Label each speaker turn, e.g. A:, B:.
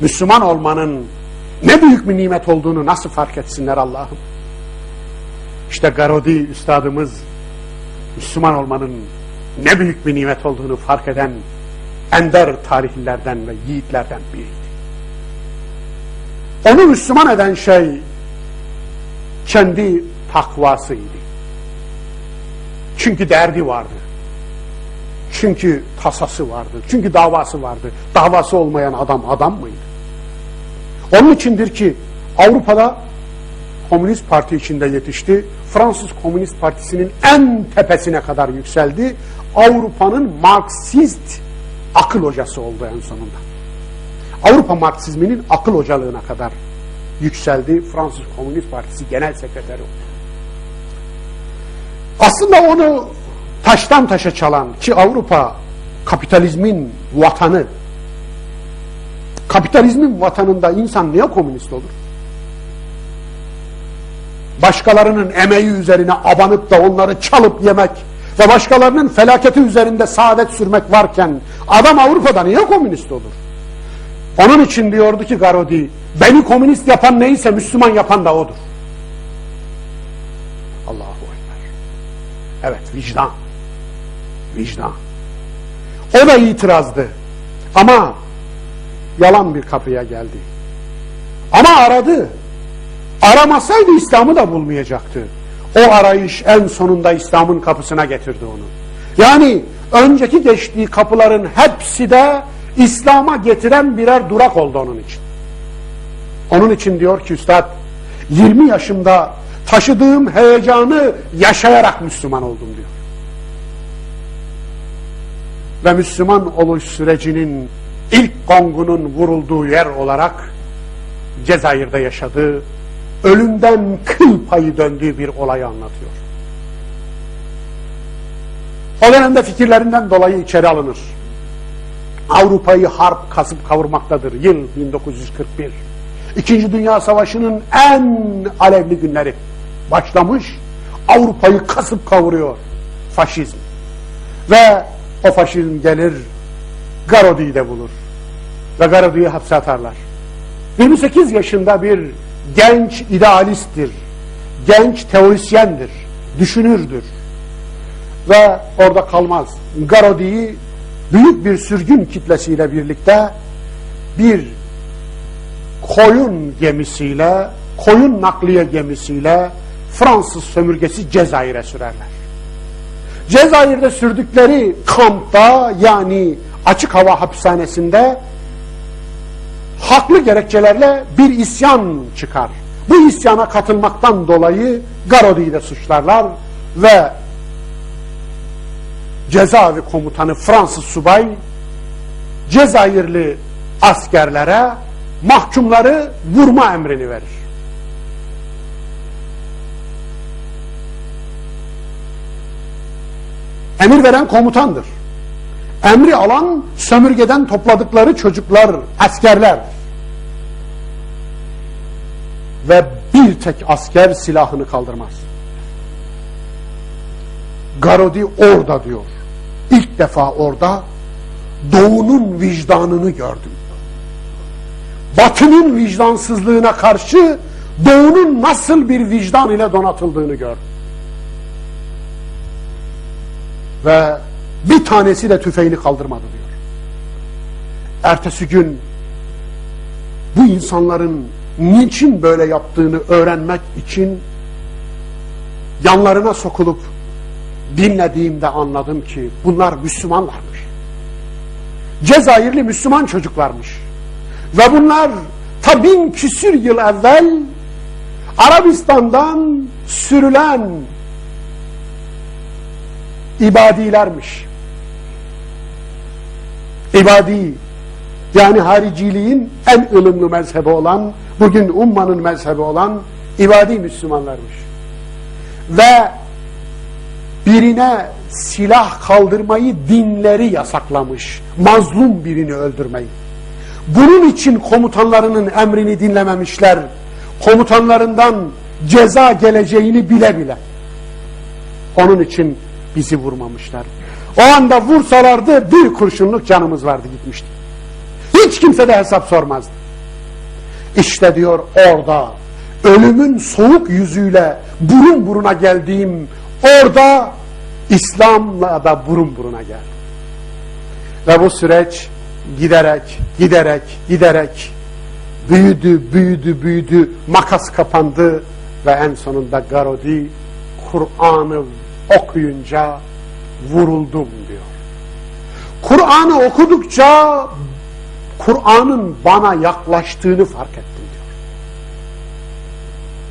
A: Müslüman olmanın ne büyük bir nimet olduğunu nasıl fark etsinler Allah'ım? İşte Garodi üstadımız Müslüman olmanın ne büyük bir nimet olduğunu fark eden ender tarihlilerden ve yiğitlerden biriydi. Onu Müslüman eden şey kendi takvasıydı. Çünkü derdi vardı. Çünkü tasası vardı. Çünkü davası vardı. Davası olmayan adam adam mıydı? Onun içindir ki Avrupa'da Komünist Parti içinde yetişti. Fransız Komünist Partisi'nin en tepesine kadar yükseldi. Avrupa'nın Marksist akıl hocası oldu en sonunda. Avrupa Marksizminin akıl hocalığına kadar yükseldi. Fransız Komünist Partisi Genel Sekreteri oldu. Aslında onu taştan taşa çalan ki Avrupa kapitalizmin vatanı kapitalizmin vatanında insan niye komünist olur? Başkalarının emeği üzerine abanıp da onları çalıp yemek ve başkalarının felaketi üzerinde saadet sürmek varken adam Avrupa'da niye komünist olur? Onun için diyordu ki Garodi, beni komünist yapan neyse Müslüman yapan da odur. Allahu Ekber. Evet vicdan. Vicdan. O da itirazdı. Ama yalan bir kapıya geldi. Ama aradı. Aramasaydı İslam'ı da bulmayacaktı. O arayış en sonunda İslam'ın kapısına getirdi onu. Yani önceki geçtiği kapıların hepsi de İslam'a getiren birer durak oldu onun için. Onun için diyor ki Üstad, 20 yaşımda taşıdığım heyecanı yaşayarak Müslüman oldum diyor. Ve Müslüman oluş sürecinin ilk gongunun vurulduğu yer olarak Cezayir'de yaşadığı, ölümden kıl payı döndüğü bir olayı anlatıyor. O dönemde fikirlerinden dolayı içeri alınır. Avrupa'yı harp kasıp kavurmaktadır. Yıl 1941. İkinci Dünya Savaşı'nın en alevli günleri başlamış. Avrupa'yı kasıp kavuruyor faşizm. Ve o faşizm gelir Garodi'yi de bulur. Ve Garodi'yi hapse atarlar. 28 yaşında bir genç idealisttir. Genç teorisyendir. Düşünürdür. Ve orada kalmaz. Garodi'yi büyük bir sürgün kitlesiyle birlikte bir koyun gemisiyle, koyun nakliye gemisiyle Fransız sömürgesi Cezayir'e sürerler. Cezayir'de sürdükleri kampta yani açık hava hapishanesinde haklı gerekçelerle bir isyan çıkar. Bu isyana katılmaktan dolayı Garodi'yi de suçlarlar ve cezaevi komutanı Fransız subay Cezayirli askerlere mahkumları vurma emrini verir. Emir veren komutandır. Emri alan sömürgeden topladıkları çocuklar, askerler. Ve bir tek asker silahını kaldırmaz. Garodi orada diyor. İlk defa orada doğunun vicdanını gördüm. Batının vicdansızlığına karşı doğunun nasıl bir vicdan ile donatıldığını gördüm. Ve bir tanesi de tüfeğini kaldırmadı diyor. Ertesi gün bu insanların niçin böyle yaptığını öğrenmek için yanlarına sokulup dinlediğimde anladım ki bunlar Müslümanlarmış. Cezayirli Müslüman çocuklarmış. Ve bunlar ta bin küsür yıl evvel Arabistan'dan sürülen ibadilermiş. İbadi yani hariciliğin en ılımlı mezhebi olan, bugün ummanın mezhebi olan ibadi Müslümanlarmış. Ve birine silah kaldırmayı dinleri yasaklamış. Mazlum birini öldürmeyi. Bunun için komutanlarının emrini dinlememişler. Komutanlarından ceza geleceğini bile bile. Onun için bizi vurmamışlar. O anda vursalardı bir kurşunluk canımız vardı gitmişti. Hiç kimse de hesap sormazdı. İşte diyor orada ölümün soğuk yüzüyle burun buruna geldiğim orada İslam'la da burun buruna geldim. Ve bu süreç giderek, giderek, giderek büyüdü, büyüdü, büyüdü, makas kapandı ve en sonunda Garodi Kur'an'ı okuyunca vuruldum diyor. Kur'an'ı okudukça Kur'an'ın bana yaklaştığını fark ettim.